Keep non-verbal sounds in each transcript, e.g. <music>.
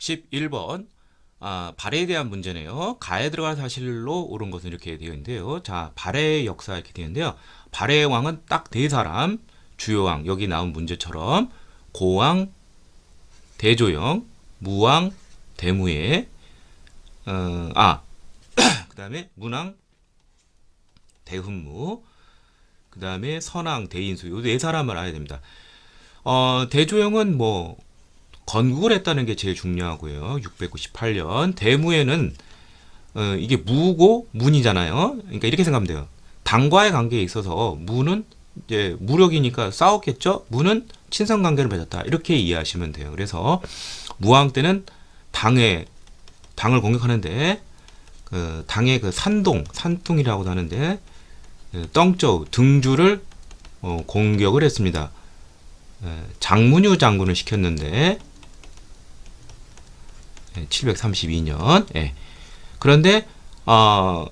11번 아, 발해에 대한 문제네요. 가에 들어갈 사실로 옳은 것은 이렇게 되어 있는데요. 자, 발해의 역사 이렇게 되어 있는데요. 발해의 왕은 딱 네 사람, 주요왕 여기 나온 문제처럼 고왕, 대조영, 무왕, 대무예, 어, 아, <clears throat> 그 다음에 문왕, 대훈무, 그 다음에 선왕, 대인수 요 네 사람을 알아야 됩니다. 어, 대조영은 뭐 건국을 했다는 게 제일 중요하고요. 698년 대무에는 어, 이게 무고 문이잖아요. 그러니까 이렇게 생각하면 돼요. 당과의 관계에 있어서 무는 이제 무력이니까 싸웠겠죠. 무는 친선 관계를 맺었다. 이렇게 이해하시면 돼요. 그래서 무왕 때는 당의 당을 공격하는데 그 당의 그 산동 산둥이라고도 하는데 그 떵저우 등주를 어, 공격을 했습니다. 에, 장문유 장군을 시켰는데 732년. 예. 그런데 어,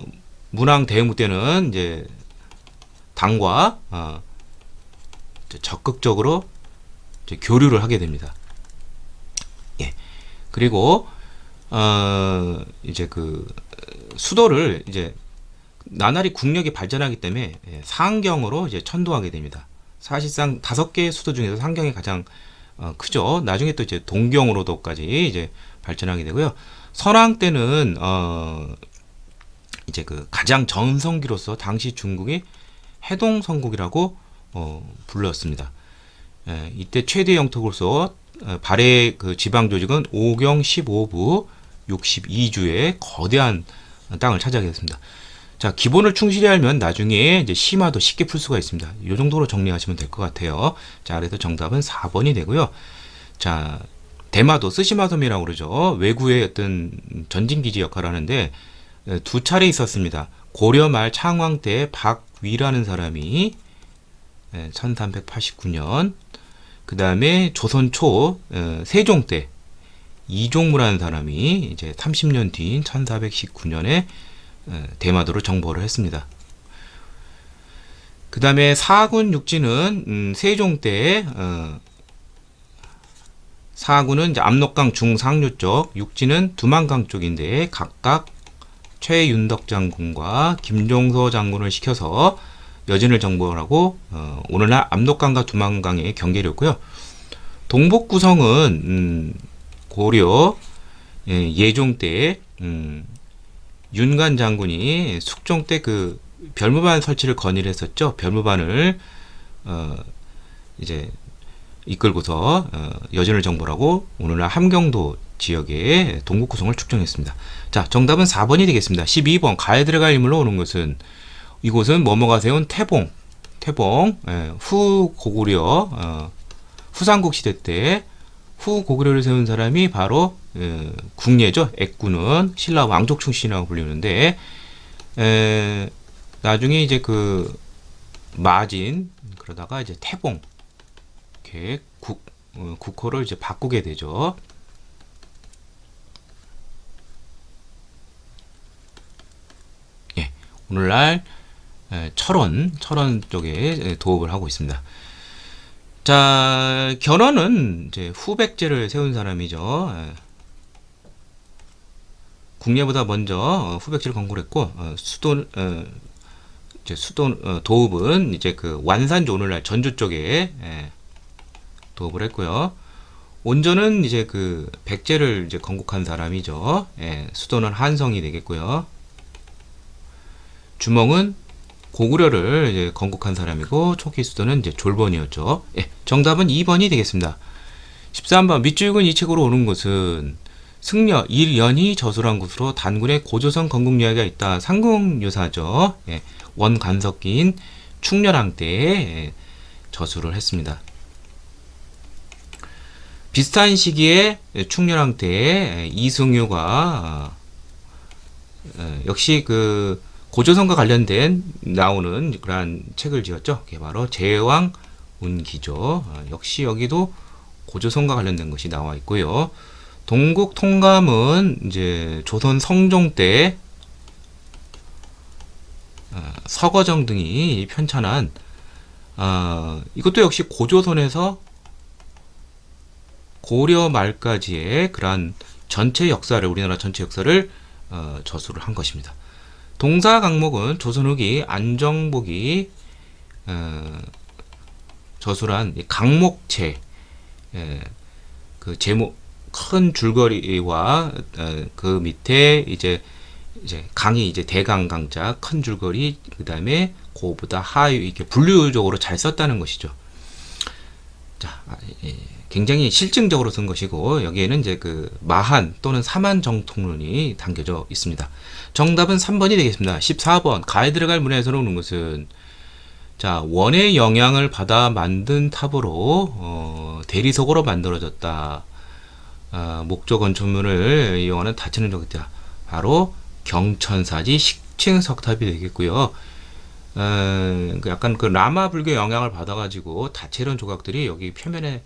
문왕 대무 때는 이제 당과 어, 적극적으로 교류를 하게 됩니다. 예. 그리고 어, 이제 그 수도를 이제 나날이 국력이 발전하기 때문에 예, 상경으로 이제 천도하게 됩니다. 사실상 다섯 개의 수도 중에서 상경이 가장 어, 크죠. 나중에 또 이제 동경으로도까지 이제 발전하게 되고요. 선왕 때는 어 이제 그 가장 전성기로서 당시 중국이 해동 선국이라고 어 불렀습니다. 예, 이때 최대 영토로서 어, 발해 그 지방 조직은 5경 15부 62주의 거대한 땅을 차지하게 됐습니다. 자, 기본을 충실히 알면 나중에 이제 심화도 쉽게 풀 수가 있습니다. 이 정도로 정리하시면 될 것 같아요. 자, 그래서 정답은 4번이 되고요. 자, 대마도 스시마섬이라고 그러죠. 외구의 어떤 전진기지 역할을 하는데 에, 두 차례 있었습니다. 고려 말 창왕 때 박위라는 사람이 1389년 그 다음에 조선 초 에, 세종 때 이종무라는 사람이 이제 30년 뒤인 1419년에 대마도를 정보를 했습니다. 그 다음에 사군 육지는 음, 세종 때 어, 사군은 이제 압록강 중상류 쪽, 육지는 두만강 쪽인데 각각 최윤덕 장군과 김종서 장군을 시켜서 여진을 정벌하고 어, 오늘날 압록강과 두만강의 경계를 였고요 동북 구성은 음, 고려 예, 예종 때 음, 윤관 장군이 숙종 때 그 별무반 설치를 건의를 했었죠. 별무반을 어 이제 이끌고서 어, 여진을 정벌하고 오늘날 함경도 지역의 동국 구성을 축정했습니다. 자, 정답은 4번이 되겠습니다. 12번 가에 들어갈 인물로 오는 것은 이곳은 뭐뭐가 세운 태봉, 태봉 예, 후 고구려 어, 후삼국 시대 때 후 고구려를 세운 사람이 바로 예, 궁예죠. 액구는 신라 왕족 출신이라고 불리는데 에, 나중에 이제 그 마진 그러다가 이제 태봉 이렇게 국 어, 국호를 이제 바꾸게 되죠. 예, 오늘날 에, 철원 철원 쪽에 도읍을 하고 있습니다. 자, 견훤은 이제 후백제를 세운 사람이죠. 에, 국내보다 먼저 어, 후백제를 건국을 했고 어, 수도 어, 이제 수도 어, 도읍은 이제 그 완산조 오늘날 전주 쪽에 예, 도읍을 했고요. 온전은 이제 그 백제를 이제 건국한 사람이죠. 예, 수도는 한성이 되겠고요. 주몽은 고구려를 이제 건국한 사람이고 초기 수도는 이제 졸본이었죠. 예, 정답은 2번이 되겠습니다. 13번 밑줄근 이 책으로 오는 것은 승려 일연이 저술한 곳으로 단군의 고조선 건국 이야기가 있다. 상궁유사죠. 예, 원간석기인 충렬왕 때에 예, 저술을 했습니다. 비슷한 시기에 충렬왕 때에 이승유가 어, 역시 그 고조선과 관련된 나오는 그러한 책을 지었죠. 그게 바로 제왕 운기죠. 어, 역시 여기도 고조선과 관련된 것이 나와 있고요. 동국 통감은 이제 조선 성종 때 어, 서거정 등이 편찬한 어, 이것도 역시 고조선에서 고려 말까지의 그러한 전체 역사를 우리나라 전체 역사를 어, 저술을 한 것입니다. 동사 강목은 조선 후기 안정복이 어, 저술한 이 강목체 예, 그 제목 큰 줄거리와 어, 그 밑에 이제 이제 강이 이제 대강 강자 큰 줄거리 그다음에 고보다 하유 이렇게 분류적으로 잘 썼다는 것이죠. 자, 아, 예, 굉장히 실증적으로 쓴 것이고 여기에는 이제 그 마한 또는 사만 정통론이 담겨져 있습니다. 정답은 3번이 되겠습니다. 14번 가에 들어갈 문에서 오는 것은 자 원의 영향을 받아 만든 탑으로 어, 대리석으로 만들어졌다. 아, 목조 건축물을 이용하는 다치는 적이다. 바로 경천사지 식층 석탑이 되겠고요. 어, 그 약간 그 라마 불교 영향을 받아가지고 다채로운 조각들이 여기 표면에 에,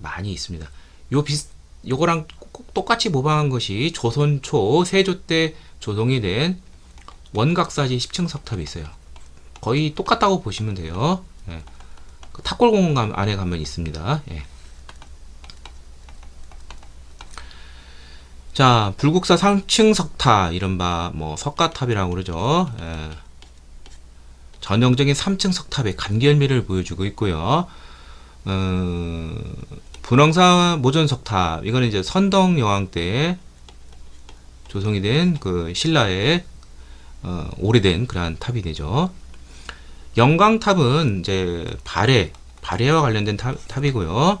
많이 있습니다. 요 비슷 요거랑 꼭 똑같이 모방한 것이 조선 초 세조 때 조성이 된 원각사지 10층 석탑이 있어요. 거의 똑같다고 보시면 돼요. 예. 그 탑골공원 안에 가면 있습니다. 예. 자, 불국사 3층 석탑, 이른바 뭐 석가탑이라고 그러죠. 예. 전형적인 3층 석탑의 간결미를 보여주고 있고요. 어, 분홍사 모전 석탑, 이거는 이제 선덕 여왕 때 조성이 된 그 신라의 어, 오래된 그러한 탑이 되죠. 영광탑은 이제 발해, 발해와 관련된 탑, 탑이고요.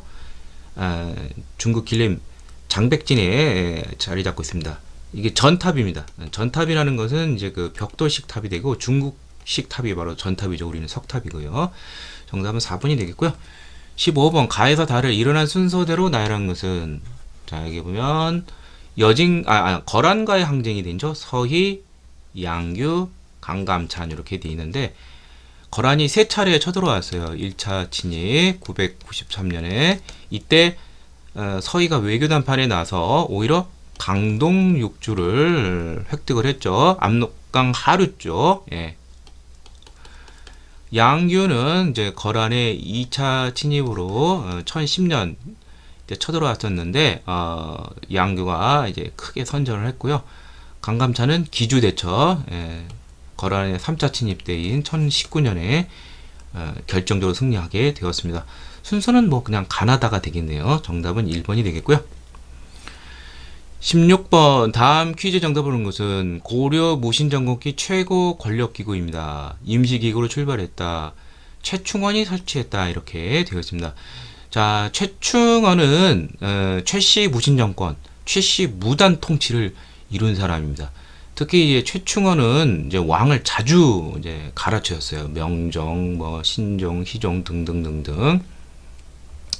아, 중국 길림 장백진에 자리 잡고 있습니다. 이게 전탑입니다. 전탑이라는 것은 이제 그 벽돌식 탑이 되고 중국식 탑이 바로 전탑이죠. 우리는 석탑이고요. 정답은 4번이 되겠고요. 15번 가에서 달을 일어난 순서대로 나열한 것은 자 여기 보면 여진 아, 아 거란과의 항쟁이 된죠. 서희, 양규, 강감찬 이렇게 돼 있는데 거란이 세 차례 쳐들어왔어요. 1차 진입 993년에 이때 어, 서희가 외교 단판에 나서 오히려 강동 육주를 획득을 했죠. 압록강 하류 쪽. 예. 양규는 이제 거란의 2차 침입으로 어, 1010년 때 쳐들어왔었는데 어, 양규가 이제 크게 선전을 했고요. 강감찬은 기주 대처 예, 거란의 3차 침입 때인 1019년에 어, 결정적으로 승리하게 되었습니다. 순서는 뭐 그냥 가나다가 되겠네요. 정답은 1번이 되겠고요. 16번 다음 퀴즈 정답을 온 것은 고려 무신정권기 최고 권력기구입니다. 임시기구로 출발했다. 최충원이 설치했다. 이렇게 되어 있습니다. 자, 최충원은 어, 최씨 무신정권, 최씨 무단 통치를 이룬 사람입니다. 특히 이제 최충원은 이제 왕을 자주 이제 갈아치웠어요. 명정, 뭐 신종, 희종 등등등등.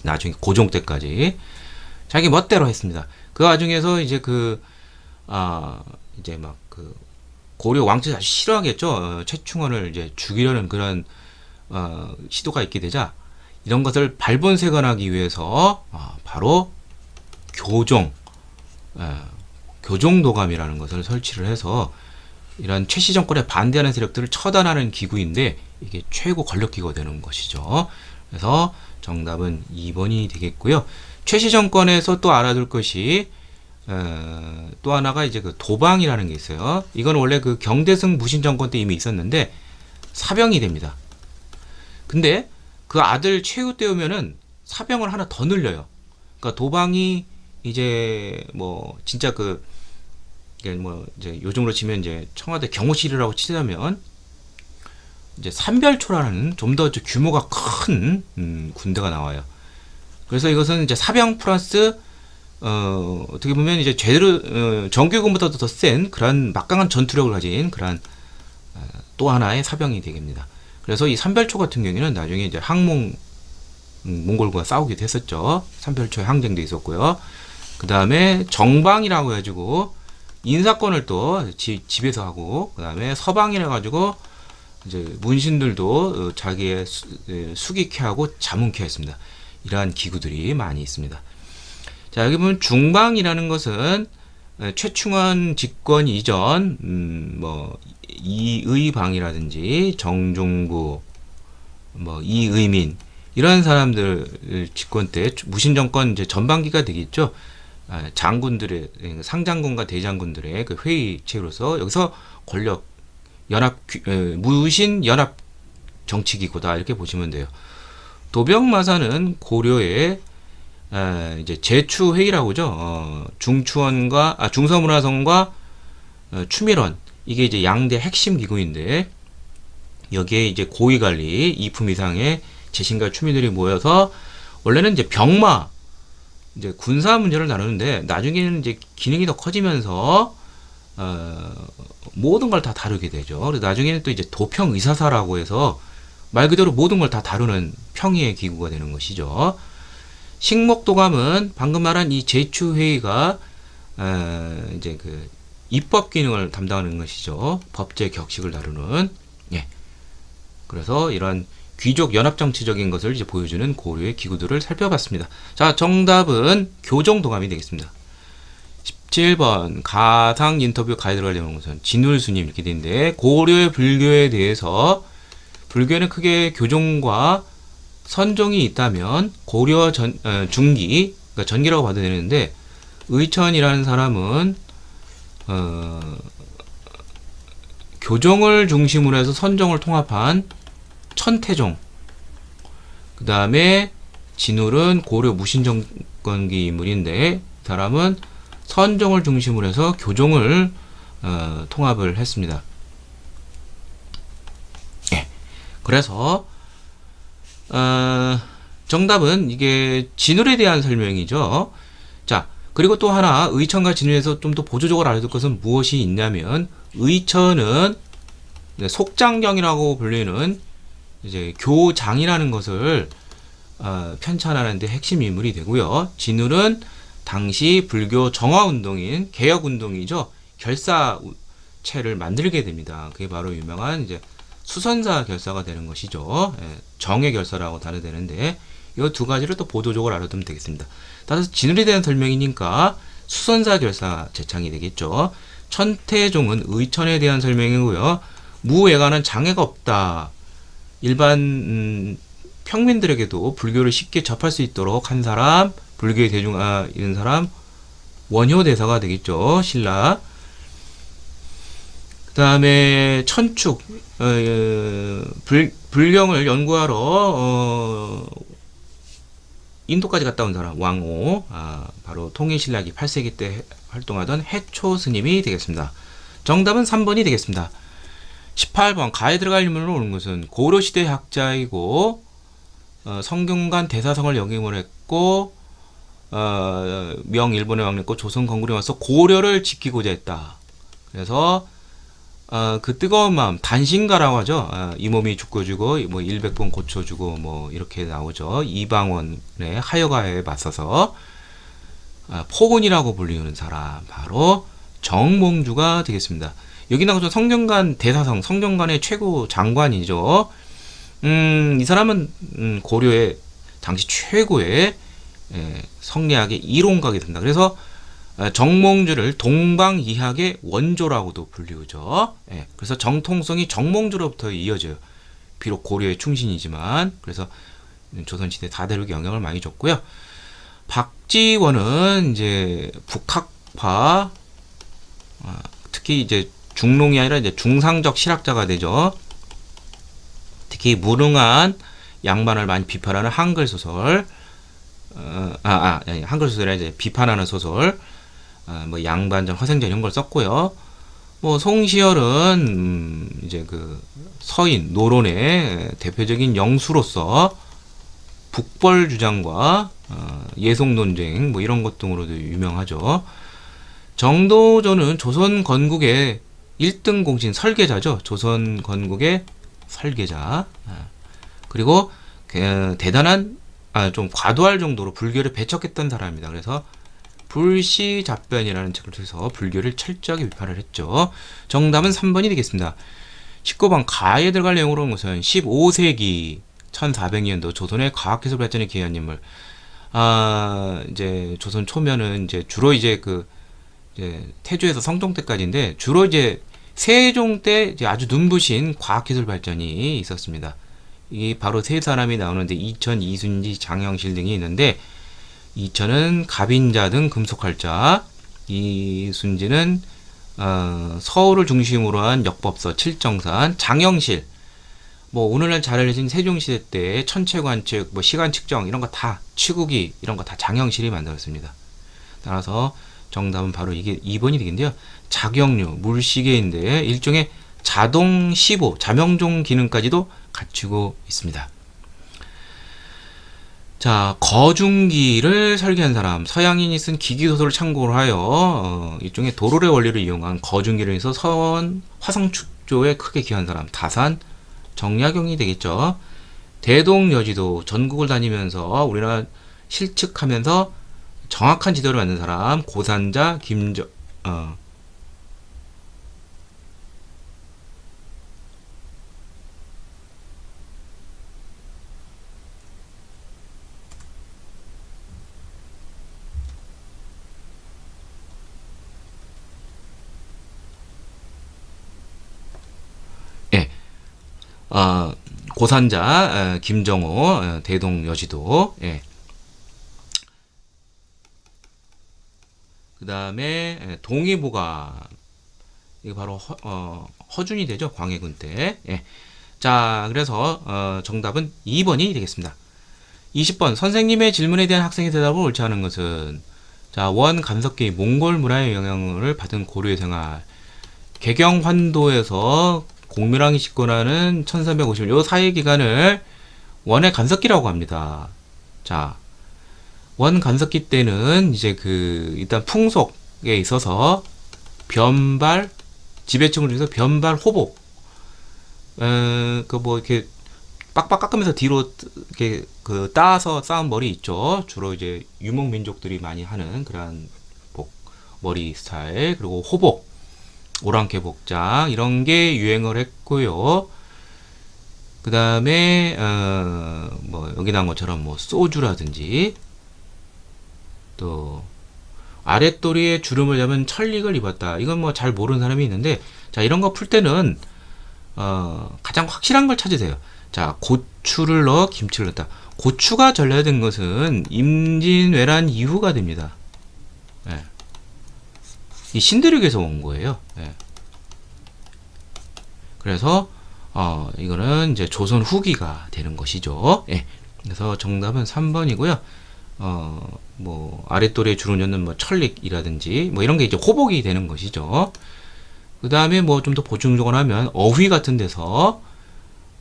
나중에 고종 때까지 자기 멋대로 했습니다. 그 와중에서 이제 그, 아, 이제 막 그, 고려 왕室아주 싫어하겠죠. 어, 최충원을 이제 죽이려는 그런, 어, 시도가 있게 되자, 이런 것을 발본색원하기 위해서, 아, 바로, 교종, 예, 교종도감이라는 것을 설치를 해서, 이런 최씨 정권에 반대하는 세력들을 처단하는 기구인데, 이게 최고 권력기구가 되는 것이죠. 그래서 정답은 2번이 되겠고요. 최씨 정권에서 또 알아둘 것이 어, 또 하나가 이제 그 도방이라는 게 있어요. 이건 원래 그 경대승 무신 정권 때 이미 있었는데 사병이 됩니다. 근데 그 아들 최후 때 오면은 사병을 하나 더 늘려요. 그러니까 도방이 이제 뭐 진짜 그 이게 뭐 이제 요즘으로 치면 이제 청와대 경호실이라고 치자면 이제 삼별초라는 좀 더 규모가 큰 음, 군대가 나와요. 그래서 이것은 이제 사병 플러스 어, 어떻게 보면 이제 제대로 어, 정규군보다도 더 센 그런 막강한 전투력을 가진 그런 어, 또 하나의 사병이 되겠습니다. 그래서 이 삼별초 같은 경우에는 나중에 이제 항몽 음, 몽골과 싸우기도 했었죠. 삼별초에 항쟁도 있었고요. 그 다음에 정방이라고 해가지고 인사권을 또 지, 집에서 하고 그 다음에 서방이라 가지고 이제 문신들도 어, 자기의 수, 에, 수기케 하고 자문케 했습니다. 이러한 기구들이 많이 있습니다. 자 여기 보면 중방이라는 것은 에, 최충원 집권 이전 음, 뭐 이의방이라든지 정종구 뭐 이의민 이런 사람들 집권 때 무신 정권 이제 전반기가 되겠죠. 아, 장군들의 예, 상장군과 대장군들의 그 회의체로서 여기서 권력 연합 귀- 에, 무신 연합 정치기구다 이렇게 보시면 돼요. 도병마사는 고려의 아, 이제 제추 회의라고 하죠. 어, 중추원과 아, 중서문화성과 어, 추밀원 이게 이제 양대 핵심 기구인데 여기에 이제 고위 관리 2품 이상의 재신과 추미들이 모여서 원래는 이제 병마 이제 군사 문제를 다루는데 나중에는 이제 기능이 더 커지면서 어, 모든 걸 다 다루게 되죠. 그래서 나중에는 또 이제 도평 의사사라고 해서 말 그대로 모든 걸 다 다루는 평의의 기구가 되는 것이죠. 식목도감은 방금 말한 이 제추 회의가 어, 이제 그 입법 기능을 담당하는 것이죠. 법제 격식을 다루는 예. 그래서 이런 귀족 연합 정치적인 것을 이제 보여주는 고려의 기구들을 살펴봤습니다. 자, 정답은 교정 도감이 되겠습니다. 17번 가상 인터뷰 가이드가 되는 것은 진울스님 이렇게 되는데 고려의 불교에 대해서 불교에는 크게 교종과 선종이 있다면 고려 전 어, 중기 그러니까 전기라고 봐도 되는데 의천이라는 사람은 어, 교종을 중심으로 해서 선종을 통합한 천태종 그 다음에 진울은 고려 무신정권기 인물인데 이 사람은 선종을 중심으로 해서 교종을 어, 통합을 했습니다. 예. 그래서 어, 정답은 이게 진울에 대한 설명이죠. 자, 그리고 또 하나 의천과 진울에서 좀 더 보조적으로 알아둘 것은 무엇이 있냐면 의천은 네, 속장경이라고 불리는 이제 교장이라는 것을 어, 편찬하는 데 핵심 인물이 되고요. 진울은 당시 불교 정화 운동인 개혁 운동이죠. 결사체를 만들게 됩니다. 그게 바로 유명한 이제 수선사 결사가 되는 것이죠. 예, 정의 결사라고 다루되는데 이 두 가지를 또 보도적으로 알아두면 되겠습니다. 따라서 진울에 대한 설명이니까 수선사 결사 제창이 되겠죠. 천태종은 의천에 대한 설명이고요. 무외가는 장애가 없다. 일반 음, 평민들에게도 불교를 쉽게 접할 수 있도록 한 사람, 불교의 대중화 이런 사람 원효 대사가 되겠죠. 신라. 그 다음에 천축 어, 어, 불, 불경을 연구하러 어, 인도까지 갔다 온 사람 왕오 아, 바로 통일신라기 8세기 때 활동하던 해초 스님이 되겠습니다. 정답은 3번이 되겠습니다. 18번 가에 들어갈 인물로 오는 것은 고려시대 학자이고 어, 성균관 대사성을 역임을 했고 어, 명 일본에 왕랬고 조선 건국에 와서 고려를 지키고자 했다. 그래서 어, 그 뜨거운 마음 단신가라고 하죠. 아, 이 몸이 죽고주고 뭐 100번 고쳐주고 뭐 이렇게 나오죠. 이방원의 하여가에 맞서서 아, 포근이라고 불리는 사람 바로 정몽주가 되겠습니다. 여기 나오죠. 성균관 대사성 성균관의 최고 장관이죠. 음, 이 사람은 음, 고려의 당시 최고의 예, 성리학의 이론가게 된다. 그래서 어, 정몽주를 동방이학의 원조라고도 불리우죠. 예, 그래서 정통성이 정몽주로부터 이어져요. 비록 고려의 충신이지만 그래서 조선시대 다대륙에 영향을 많이 줬고요. 박지원은 이제 북학파 아, 특히 이제 중농이 아니라 이제 중상적 실학자가 되죠. 특히 무능한 양반을 많이 비판하는 한글 소설, 어, 아, 아, 한글 소설이 아니라 비판하는 소설, 아, 뭐 양반전, 허생전 이런 걸 썼고요. 뭐 송시열은 음, 이제 그 서인 노론의 대표적인 영수로서 북벌 주장과 어, 예속 논쟁 뭐 이런 것 등으로도 유명하죠. 정도조는 조선 건국의 1등 공신 설계자죠. 조선 건국의 설계자. 아, 그리고 그 대단한 아, 좀 과도할 정도로 불교를 배척했던 사람입니다. 그래서 불시 잡변이라는 책을 통해서 불교를 철저하게 비판을 했죠. 정답은 3번이 되겠습니다. 19번 가에 들어갈 내용으로 온 것은 15세기 1400년도 조선의 과학기술 발전에 기여한 인물. 아, 이제 조선 초면은 이제 주로 이제 그 이제 태조에서 성종 때까지인데 주로 이제 세종 때 이제 아주 눈부신 과학기술 발전이 있었습니다. 이 바로 세 사람이 나오는데 이천, 이순지, 장영실 등이 있는데 이천은 갑인자 등 금속할자. 이순지는 어, 서울을 중심으로 한 역법서 칠정산, 장영실. 뭐 오늘날 잘 알려진 세종시대 때 천체관측, 뭐 시간 측정 이런 거 다 치국이 이런 거 다 장영실이 만들었습니다. 따라서 정답은 바로 이게 2번이 되겠는데요. 작용류, 물시계인데 일종의 자동 시보, 자명종 기능까지도 갖추고 있습니다. 자, 거중기를 설계한 사람, 서양인이 쓴 기기도서를 참고로 하여 어, 일종의 도롤의 원리를 이용한 거중기를 해서 선 화성 축조에 크게 기여한 사람, 다산 정약용이 되겠죠. 대동여지도 전국을 다니면서 우리나라 실측하면서 정확한 지도를 만든 사람, 고산자 김저 어, 어, 고산자 어, 김정호 어, 대동 여지도 예. 그 다음에 동의보가 이거 바로 허, 어, 허준이 되죠? 광해군 때. 예. 자 그래서 어, 정답은 2번이 되겠습니다. 20번. 선생님의 질문에 대한 학생의 대답을 옳지 않은 것은 자 원 간섭기 몽골 문화의 영향을 받은 고려의 생활. 개경환도에서 공묘랑이 집권하는 1350년 요 사이 기간을 원의 간섭기라고 합니다. 자, 원 간섭기 때는 이제 그 일단 풍속에 있어서 변발 지배층을 위해서 변발 호복 어그뭐 이렇게 빡빡 깎으면서 뒤로 이렇게 그 따서 쌓은 머리 있죠. 주로 이제 유목 민족들이 많이 하는 그런 복 머리 스타일 그리고 호복 오랑캐 복장 이런 게 유행을 했고요. 그 다음에 어, 뭐 여기 나온 것처럼 뭐 소주라든지 또 아랫도리에 주름을 잡은 천릭을 입었다. 이건 뭐 잘 모르는 사람이 있는데 자 이런 거 풀 때는 어, 가장 확실한 걸 찾으세요. 자 고추를 넣어 김치를 넣었다. 고추가 전래된 것은 임진왜란 이후가 됩니다. 예. 이 신대륙에서 온 거예요. 예. 그래서 어 이거는 이제 조선 후기가 되는 것이죠. 예. 그래서 정답은 3번이고요. 어 뭐 아랫도리에 주로 였는 뭐 천릭이라든지 뭐 이런 게 이제 호복이 되는 것이죠. 그 다음에 뭐 좀 더 보충적으로 하면 어휘 같은 데서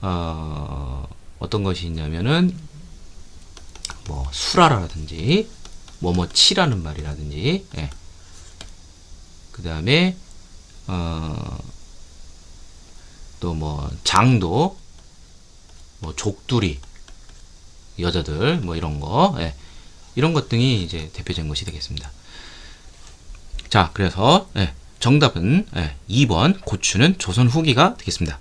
어 어떤 것이 있냐면은 뭐 수라라든지 뭐뭐 치라는 말이라든지 예. 그 다음에 어, 또 뭐 장도 뭐 족두리 여자들 뭐 이런 거 예. 이런 것 등이 이제 대표적인 것이 되겠습니다. 자 그래서 예, 정답은 예, 2번 고추는 조선 후기가 되겠습니다.